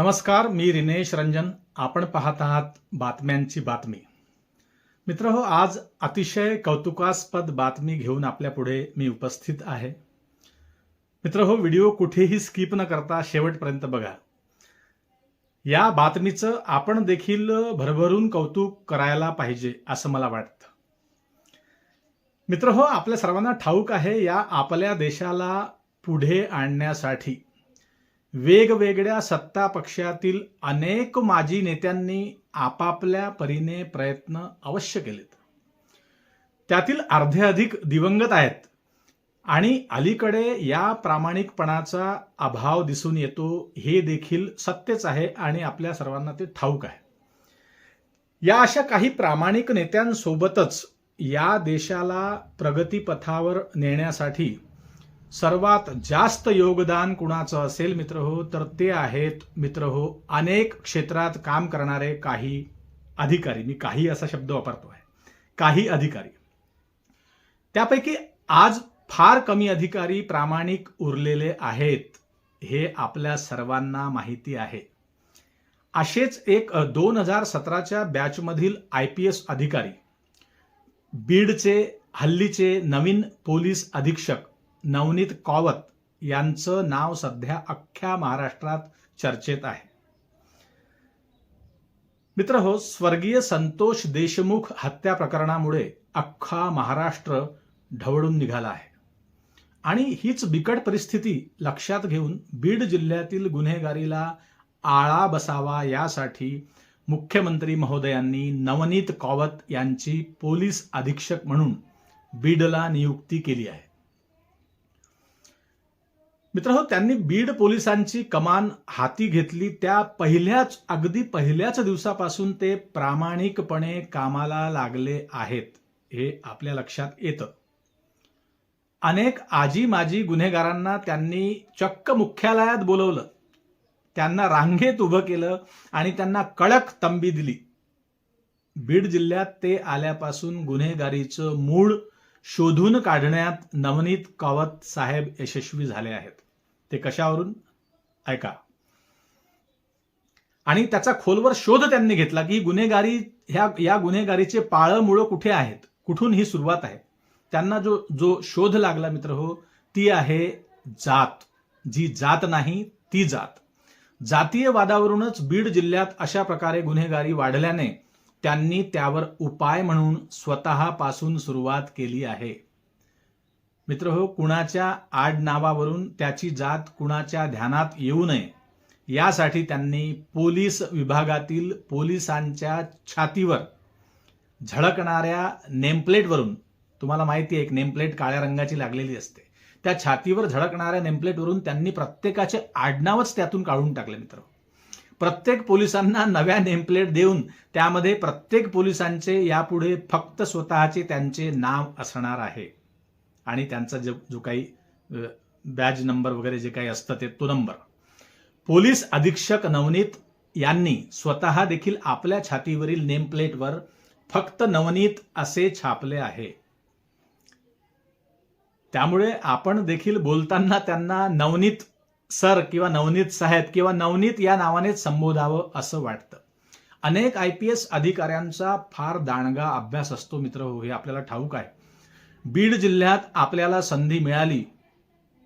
नमस्कार मी रिनेश रंजन. आपण पाहत आहात बातम्यांची बातमी. मित्र हो आज अतिशय कौतुकास्पद बातमी घेऊन आपल्या पुढे मी उपस्थित आहे. मित्र हो व्हिडिओ कुठेही स्किप न करता शेवटपर्यंत बघा. या बातमीचं आपण देखील भरभरून कौतुक करायला पाहिजे असं मला वाटतं. मित्र हो आपल्या सर्वांना ठाऊक आहे या आपल्या देशाला पुढे आणण्यासाठी. वेगवेगळ्या सत्ता पक्षातील अनेक माजी नेत्यांनी आपापल्या परीने प्रयत्न अवश्य केलेत. त्यातील अर्धे अधिक दिवंगत आहेत आणि अलीकडे या प्रामाणिकपणाचा अभाव दिसून येतो हे देखील सत्यच आहे आणि आपल्या सर्वांना ते ठाऊक आहे. या अशा काही प्रामाणिक नेत्यांसोबतच या देशाला प्रगतीपथावर नेण्यासाठी सर्वात जास्त योगदान कुणाचं असेल मित्र हो तर ते आहेत मित्र हो अनेक क्षेत्रात काम करणारे काही अधिकारी. मी काही असा शब्द वापरतो आहे काही अधिकारी. त्यापैकी आज फार कमी अधिकारी प्रामाणिक उरलेले आहेत हे आपल्या सर्वांना माहिती आहे. असेच एक दोन हजार सतराच्या बॅचमधील आय पी एस अधिकारी बीडचे हल्लीचे नवीन पोलीस अधीक्षक नवनीत कॉवत यांचं नाव सध्या अख्ख्या महाराष्ट्रात चर्चेत आहे. मित्र हो स्वर्गीय संतोष देशमुख हत्या प्रकरणामुळे अख्खा महाराष्ट्र ढवळून निघाला आहे. आणि हीच बिकट परिस्थिती लक्षात घेऊन बीड जिल्ह्यातील गुन्हेगारीला आळा बसावा यासाठी मुख्यमंत्री महोदयांनी नवनीत कॉवत यांची पोलीस अधीक्षक म्हणून बीडला नियुक्ती केली आहे. मित्र हो त्यांनी बीड पोलिसांची कमान हाती घेतली. त्या पहिल्याच अगदी पहिल्याच दिवसापासून ते प्रामाणिकपणे कामाला लागले आहेत हे आपल्या लक्षात येतं. अनेक आजी माजी गुन्हेगारांना त्यांनी चक्क मुख्यालयात बोलवलं. त्यांना रांगेत उभं केलं आणि त्यांना कडक तंबी दिली. बीड जिल्ह्यात ते आल्यापासून गुन्हेगारीचं मूळ शोधून काढण्यात नवनीत कावत साहेब यशस्वी झाले आहेत. ते कशावरून? ऐका. आणि त्याचा खोलवर शोध त्यांनी घेतला की गुन्हेगारी ह्या या गुन्हेगारीचे पाळ मुळं कुठे आहेत? कुठून ही सुरुवात आहे? त्यांना जो जो शोध लागला मित्र हो ती आहे जात. जी जात नाही ती जात. जातीय वादावरूनच बीड जिल्ह्यात अशा प्रकारे गुन्हेगारी वाढल्याने त्यांनी त्यावर उपाय म्हणून स्वतःपासून सुरुवात केली आहे. मित्र हो कुणाच्या आडनावावरून त्याची जात कुणाच्या ध्यानात येऊ नये यासाठी त्यांनी पोलीस विभागातील पोलिसांच्या छातीवर झळकणाऱ्या नेमप्लेटवरून तुम्हाला माहिती आहे एक नेमप्लेट काळ्या रंगाची लागलेली असते. त्या छातीवर झळकणाऱ्या नेमप्लेटवरून त्यांनी प्रत्येकाचे आडनावच त्यातून काढून टाकले मित्र हो. प्रत्येक पोलिसांना नव्या नेमप्लेट देऊन त्यामध्ये प्रत्येक पोलिसांचे यापुढे फक्त स्वतःचे त्यांचे नाव असणार आहे. आणि त्यांचा जो जो काही बॅज नंबर वगैरे जे काही असतं ते तो नंबर पोलीस अधीक्षक नवनीत यांनी स्वतः देखील आपल्या छातीवरील नेमप्लेटवर फक्त नवनीत असे छापले आहे. त्यामुळे आपण देखील बोलताना त्यांना नवनीत सर किंवा नवनीत साहेब किंवा नवनीत या नावानेच संबोधावं असं वाटतं. अनेक आय पी एस अधिकाऱ्यांचा फार दांडगा अभ्यास असतो मित्र हो हे आपल्याला ठाऊक आहे. बीड जिल्ह्यात आपल्याला संधी मिळाली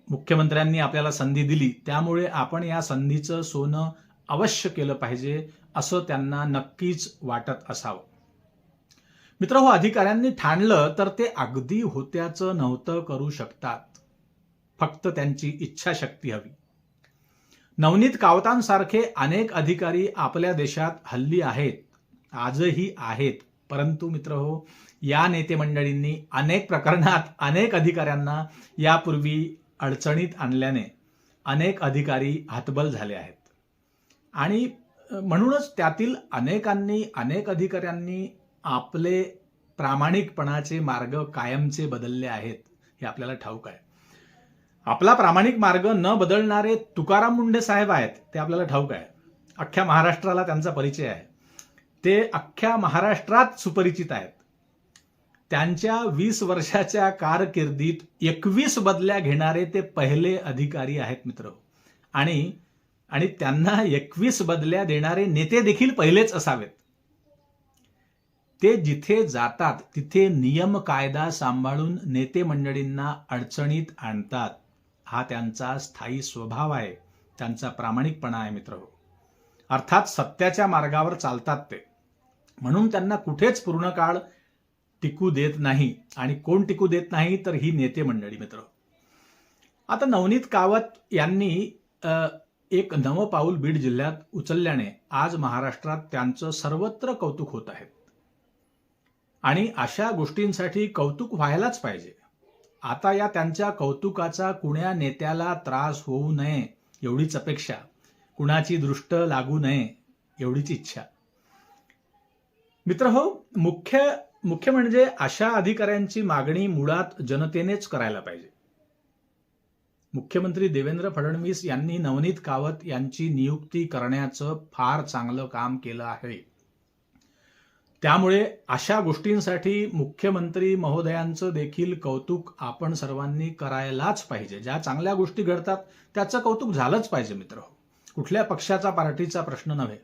मुख्यमंत्र्यांनी आपल्याला संधी दिली त्यामुळे आपण या संधीचं सोनं अवश्य केलं पाहिजे असं त्यांना नक्कीच वाटत असावं. मित्र हो अधिकाऱ्यांनी ठाणलं तर ते अगदी होत्याचं नव्हतं करू शकतात. फक्त त्यांची इच्छाशक्ती हवी. नवनीत कावतांसारखे अनेक अधिकारी आपल्या देशात हल्ली आहेत आजही आहेत. परंतु मित्र हो या नेते मंडळींनी अनेक प्रकरणात अनेक अधिकाऱ्यांना यापूर्वी अडचणीत आणल्याने अनेक अधिकारी हतबल झाले आहेत. आणि म्हणूनच त्यातील अनेकांनी अनेक अधिकाऱ्यांनी आपले प्रामाणिकपणाचे मार्ग कायमचे बदलले आहेत हे आपल्याला ठाऊक आहे. आपला प्रामाणिक मार्ग न बदलणारे तुकाराम मुंडे साहेब आहेत ते आपल्याला ठाऊक आहे. अख्ख्या महाराष्ट्राला त्यांचा परिचय आहे. ते अख्ख्या महाराष्ट्रात सुपरिचित आहेत. त्यांच्या वीस वर्षाच्या कारकिर्दीत एकवीस बदल्या घेणारे ते पहिले अधिकारी आहेत मित्र. आणि आणि त्यांना एकवीस बदल्या देणारे नेते देखील पहिलेच असावेत. ते जिथे जातात तिथे नियम कायदा सांभाळून नेते मंडळींना अडचणीत आणतात. हा त्यांचा स्थायी स्वभाव आहे. त्यांचा प्रामाणिकपणा आहे मित्र हो. अर्थात सत्याच्या मार्गावर चालतात ते. म्हणून त्यांना कुठेच पूर्ण काळ टिकू देत नाही. आणि कोण टिकू देत नाही तर ही नेते मंडळी मित्र हो. आता नवनीत कावत यांनी एक नवं पाऊल बीड जिल्ह्यात उचलल्याने आज महाराष्ट्रात त्यांचं सर्वत्र कौतुक होत आहे. आणि अशा गोष्टींसाठी कौतुक व्हायलाच पाहिजे. आता या त्यांच्या कौतुकाचा कुण्या नेत्याला त्रास होऊ नये एवढीच अपेक्षा. कुणाची दृष्ट लागू नये एवढीच इच्छा. मित्र हो मुख्य मुख्य म्हणजे अशा अधिकाऱ्यांची मागणी मुळात जनतेनेच करायला पाहिजे. मुख्यमंत्री देवेंद्र फडणवीस यांनी नवनीत कावत यांची नियुक्ती करण्याचं फार चांगलं काम केलं आहे. त्यामुळे अशा गोष्टींसाठी मुख्यमंत्री महोदयांचं देखील कौतुक आपण सर्वांनी करायलाच पाहिजे. ज्या चांगल्या गोष्टी घडतात त्याचं कौतुक झालंच पाहिजे मित्र. कुठल्या पक्षाचा पार्टीचा प्रश्न नव्हे.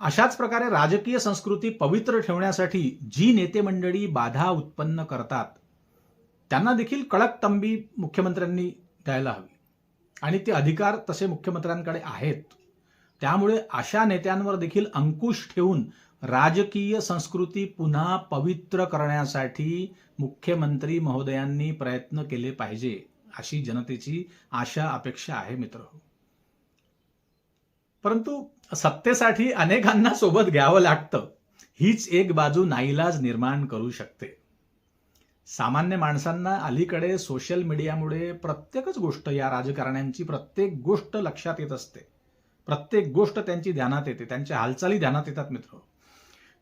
अशाच प्रकारे राजकीय संस्कृती पवित्र ठेवण्यासाठी जी नेते मंडळी बाधा उत्पन्न करतात त्यांना देखील कडक तंबी मुख्यमंत्र्यांनी द्यायला हवी. आणि ते अधिकार तसे मुख्यमंत्र्यांकडे आहेत. त्यामुळे अशा नेत्यांवर देखील अंकुश ठेवून राजकीय संस्कृती पुन्हा पवित्र करण्यासाठी मुख्यमंत्री महोदयांनी प्रयत्न केले पाहिजे अशी जनतेची आशा अपेक्षा आहे मित्र. परंतु सत्तेसाठी अनेकांना सोबत घ्यावं लागतं. हीच एक बाजू नाईलाज निर्माण करू शकते. सामान्य माणसांना अलीकडे सोशल मीडियामुळे प्रत्येकच गोष्ट या राजकारण्यांची प्रत्येक गोष्ट लक्षात येत असते. प्रत्येक गोष्ट त्यांची ध्यानात येते त्यांच्या हालचाली ध्यानात येतात मित्र.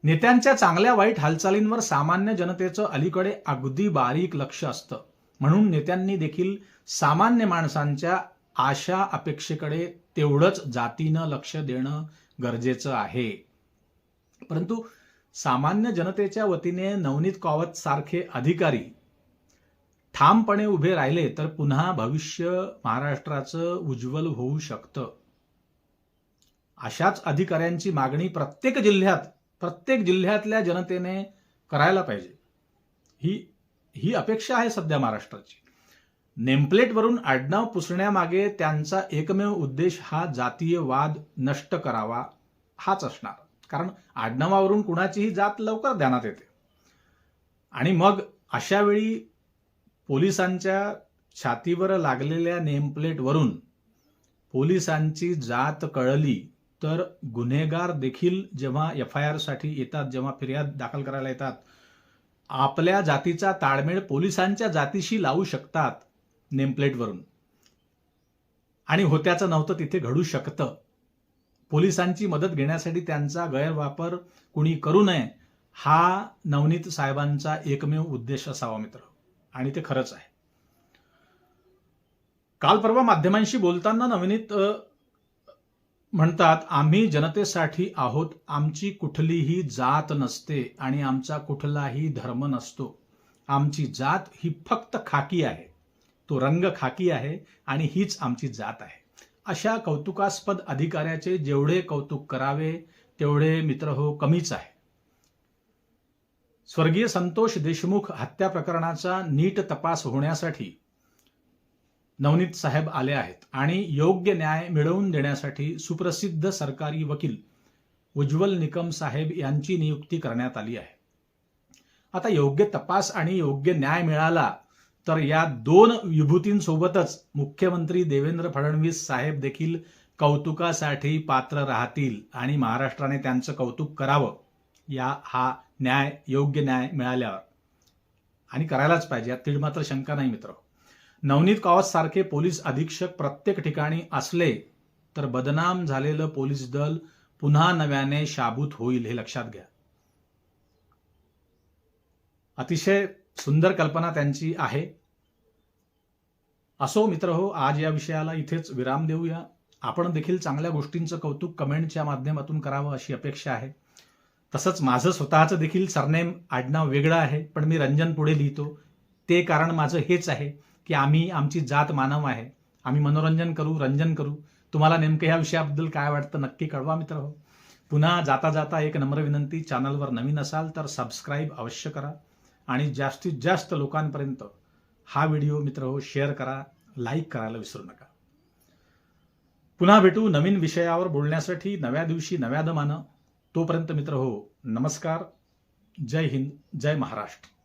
नेत्यांच्या चांगल्या वाईट हालचालींवर सामान्य जनतेचं अलीकडे अगदी बारीक लक्ष असतं. म्हणून नेत्यांनी देखील सामान्य माणसांच्या आशा अपेक्षेकडे तेवढंच जातीनं लक्ष देणं गरजेचं आहे. परंतु सामान्य जनतेच्या वतीने नवनीत कावत सारखे अधिकारी ठामपणे उभे राहिले तर पुन्हा भविष्य महाराष्ट्राचं उज्ज्वल होऊ शकतं. अशाच अधिकाऱ्यांची मागणी प्रत्येक जिल्ह्यात प्रत्येक जिल्ह्यातल्या जनतेने करायला पाहिजे. ही ही अपेक्षा आहे सध्या महाराष्ट्राची. नेमप्लेटवरून आडनाव पुसण्यामागे त्यांचा एकमेव उद्देश हा जातीय वाद नष्ट करावा हाच असणार. कारण आडनावावरून कुणाचीही जात लवकर ध्यानात येते. आणि मग अशा वेळी पोलिसांच्या छातीवर लागलेल्या नेमप्लेटवरून पोलिसांची जात कळली तर गुन्हेगार देखील जेव्हा एफ आय आरसाठी येतात जेव्हा फिर्याद दाखल करायला येतात आपल्या जातीचा ताळमेळ पोलिसांच्या जातीशी लावू शकतात नेमप्लेटवरून. आणि होत्याचं नव्हतं तिथे घडू शकतं. पोलिसांची मदत घेण्यासाठी त्यांचा गैरवापर कुणी करू नये हा नवनीत साहेबांचा एकमेव उद्देश असावा मित्र. आणि ते खरंच आहे. काल परवा माध्यमांशी बोलताना नवनीत म्हणतात आम्ही जनतेसाठी आहोत. आमची कुठलीही जात नसते आणि आमचा कुठलाही धर्म नसतो. आमची जात ही फक्त खाकी आहे. तो रंग खाकी आहे आणि हीच आमची जात आहे. अशा कौतुकास्पद अधिकाऱ्याचे जेवढे कौतुक करावे तेवढे मित्र हो कमीच आहे. स्वर्गीय संतोष देशमुख हत्या प्रकरणाचा नीट तपास होण्यासाठी नवनीत साहेब आले आहेत आणि योग्य न्याय मिळवून देण्यासाठी सुप्रसिद्ध सरकारी वकील उज्ज्वल निकम साहेब यांची नियुक्ती करण्यात आली आहे. आता योग्य तपास आणि योग्य न्याय मिळाला तर या दोन विभूतींसोबतच मुख्यमंत्री देवेंद्र फडणवीस साहेब देखील कौतुकासाठी पात्र राहतील आणि महाराष्ट्राने त्यांचं कौतुक करावं. या हा न्याय योग्य न्याय मिळाल्यावर. आणि करायलाच पाहिजे. यात तीळ मात्र शंका नाही मित्र. नवनीत कावत सारखे पोलीस अधीक्षक प्रत्येक ठिकाणी असले तर बदनाम झालेलं पोलीस दल पुन्हा नव्याने शाबूत होईल हे लक्षात घ्या. अतिशय सुंदर कल्पना त्यांची आहे. असो मित्र हो आज या विषयाला इथेच विराम देऊया. आपण देखील चांगल्या गोष्टींचं कौतुक कमेंटच्या माध्यमातून करावं अशी अपेक्षा आहे. तसंच माझं स्वतःचं देखील सरनेम आडनाव वेगळं आहे पण मी रंजन पुढे लिहितो. ते कारण माझं हेच आहे. की आम्ही आमची जात मानव आहे. आम्ही मनोरंजन करू रंजन करू. तुम्हाला नेमकं ह्या विषयाबद्दल काय वाटतं नक्की कळवा मित्र हो. पुन्हा जाता जाता एक नम्र विनंती चॅनलवर नवीन असाल तर सबस्क्राईब अवश्य करा आणि जास्तीत जास्त लोकांपर्यंत हा व्हिडिओ मित्र हो शेअर करा लाईक करायला विसरू नका. पुन्हा भेटू नवीन विषयावर बोलण्यासाठी नव्या दिवशी नव्या दमानं. तोपर्यंत मित्र हो नमस्कार. जय हिंद जय महाराष्ट्र.